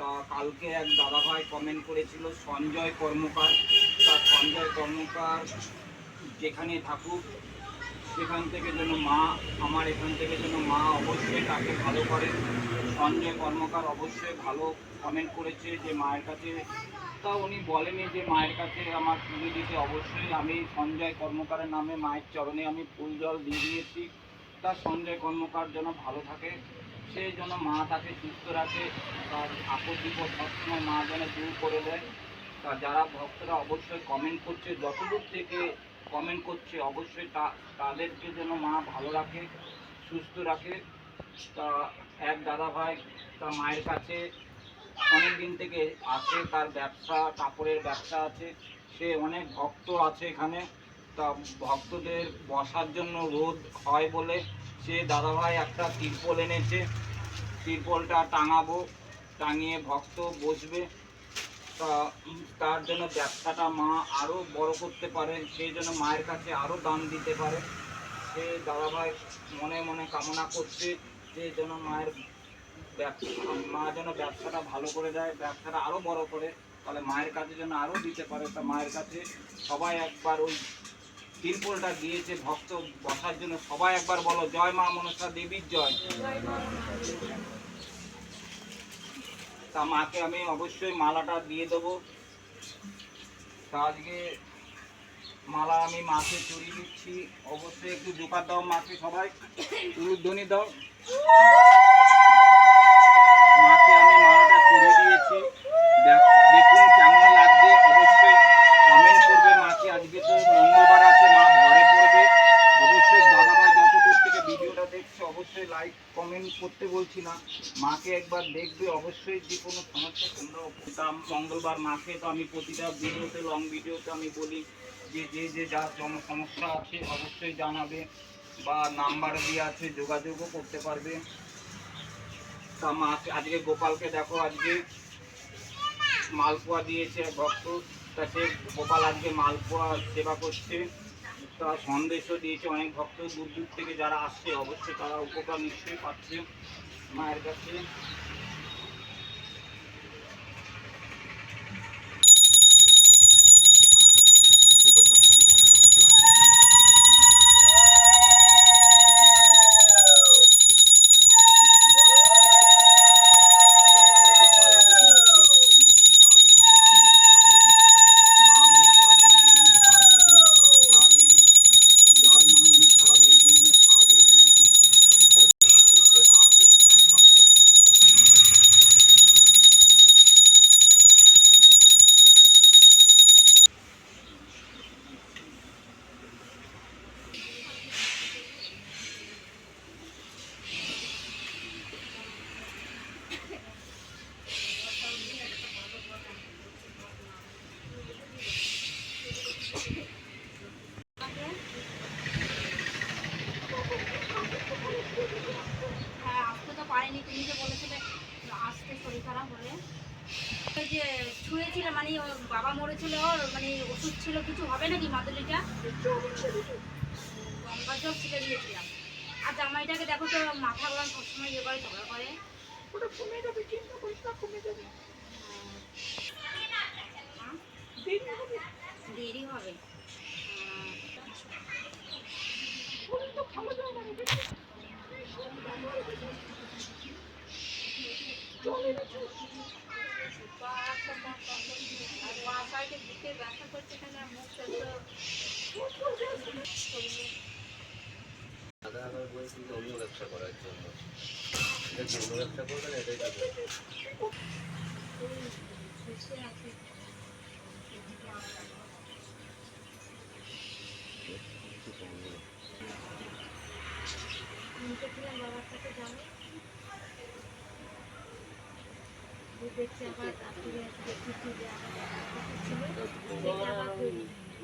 তা কালকে এক দাদাভাই কমেন্ট করেছিল, সঞ্জয় কর্মকার। তা সঞ্জয় কর্মকার যেখানে থাকুক, সেখান থেকে যেন মা, আমার এখান থেকে যেন মা অবশ্যই তাকে ভালো করে, সঞ্জয় কর্মকার অবশ্যই ভালো কমেন্ট করেছে যে মায়ের কাছে, তা উনি বলেনি যে মায়ের কাছে আমার তুলে দিতে অবশ্যই। আমি সঞ্জয় কর্মকারের নামে মায়ের চরণে আমি ফুল জল দিয়ে দিয়েছি। তা সঞ্জয় কর্মকার যেন ভালো থাকে। সেই জন্য মা তাকে সুস্থ রাখে, তার আপদ বিপদ সবসময় মা যেন দূর করে দেয়। তা যারা ভক্তরা অবশ্যই কমেন্ট করছে, যতদূর থেকে কমেন্ট করছে, অবশ্যই তা, তাদেরকে যেন মা ভালো রাখে, সুস্থ রাখে। তা এক দাদা ভাই তা মায়ের কাছে অনেক দিন থেকে আসে তার ব্যবসা, কাপড়ের ব্যবসা আছে। সে অনেক ভক্ত আছে এখানে। তা ভক্তদের বসার জন্য রোদ হয় বলে সে দাদাভাই একটা তিরপল এনেছে। তিরপলটা টাঙাবো, টাঙিয়ে ভক্ত বসবে। তা তার জন্য ব্যবসাটা মা আরও বড় করতে পারে সেই জন্য মায়ের কাছে আরও দান দিতে পারে। সে দাদাভাই মনে মনে কামনা করছে যে যেন মায়ের মা যেন ব্যবসাটা ভালো করে দেয়, ব্যবসাটা আরও বড় করে। তাহলে মায়ের কাছে যেন আরও দিতে পারে। তা মায়ের কাছে সবাই একবার ওই তিরপলটা দিয়েছে ভক্ত বসার জন্য। সবাই একবার বলো, জয় মা মনসা দেবীর জয়। তা মাকে আমি অবশ্যই মালাটা দিয়ে দেবো। তা আজকে মালা আমি মাকে চুরি দিচ্ছি। অবশ্যই একটু জোকার দাও মাকে সবাই। উলুধ্বনি দাও। অবশ্যই লাইক কমেন্ট করতে বলছি না। মাকে একবার দেখবে, অবশ্যই যে কোনো সমস্যা তোমরা তা মঙ্গলবার মাকে তো আমি প্রতিটা ভিডিওতে লং ভিডিওতে আমি বলি যে যে যে যা সম- সমস্যা আছে অবশ্যই জানাবে বা নাম্বার দিয়ে আছে, যোগাযোগও করতে পারবে। তা মা, আজকে গোপালকে দেখো, আজকে মালপোয়া দিয়েছে, ভক্ত। তা সে গোপাল আজকে মালপোয়া সেবা করছে। তা সন্দেশও দিয়েছে, অনেক ভক্ত দূর দূর থেকে যারা আসছে, অবশ্যই তারা উপকার নিশ্চয়ই পাচ্ছে মায়ের কাছে। মানে ওর বাবা মরেছিল ওর মানে ওষুধ ছিল কিছু হবে নাকি মাদুলিটা? গঙ্গা জল ছেড়ে দিয়েছিলাম। আর জামাইটাকে দেখো তো মাথা গরম সবসময় ইয়ে করে ঝগড়া করে? দেরি হবে। দাদা আবার বলছি অন্য ব্যবসা করার জন্য এটা কি অন্য ব্যবসা এটাই বাবার সাথে যাব দেখছি আবার আপনি দেখছি যে আমার ছিল।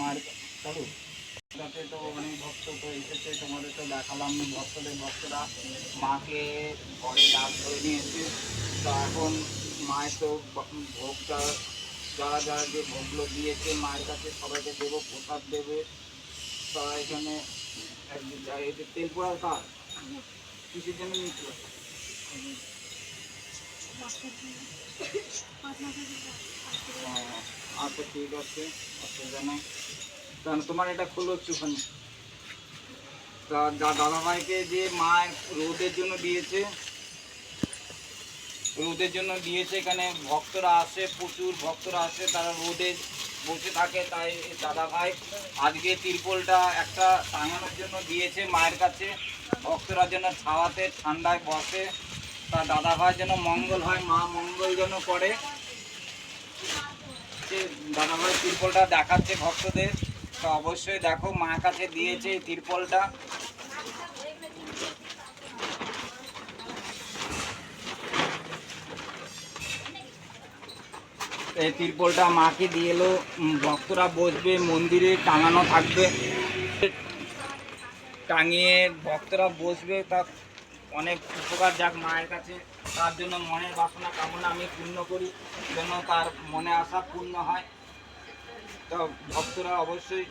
মার কাকু তাতে অনেক ভক্ত এসেছে দেখালাম ভক্তরা মাকে ধরে তো এখন মায়ের তো ভোগটা যারা যারা যে ভোগগুলো দিয়েছে, মায়ের কাছে সবাইকে দেবো, প্রসাদ দেবে। এখানে কাজ জন্য আচ্ছা ঠিক আছে অসুবিধা নেই তাহলে তোমার এটা খুলো একটুখানি। তা, দা- দাদাভাইকে যে মা রোদের জন্য দিয়েছে রোদের জন্য দিয়েছে এখানে। ভক্তরা আসে, প্রচুর ভক্তরা আসে, তারা রোদে বসে থাকে, তাই দাদাভাই আজকে তিরপলটা একটা টাঙানোর জন্য দিয়েছে মায়ের কাছে। ভক্তরা যেন ছাওয়াতে, ঠান্ডায় বসে, তা দাদাভাই যেন মঙ্গল হয়, মা মঙ্গল যেন করে। যে দাদাভাই তিরপলটা দেখাচ্ছে ভক্তদের, তো অবশ্যই দেখো মার কাছে দিয়েছে এই তিরপলটা। এই তিরপলটা মাকে দিয়ে এলো। ভক্তরা বসবে, মন্দিরে টাঙানো থাকবে। টাঙিয়ে ভক্তরা বসবে, তা অনেক উপকার যাক মায়ের কাছে। তার জন্য মনের বাসনা, কামনা আমি পূর্ণ করি, যেন তার মনে আশা পূর্ণ হয়। তো ভক্তরা অবশ্যই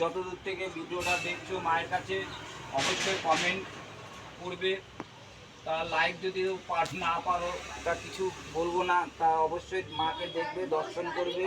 যতদূর থেকে ভিডিওটা দেখছ, মায়ের কাছে অবশ্যই কমেন্ট করবে। তা লাইক যদি পাঠ না পারো তা কিছু বলব না। তা অবশ্যই মাকে দেখবে দর্শন করবে।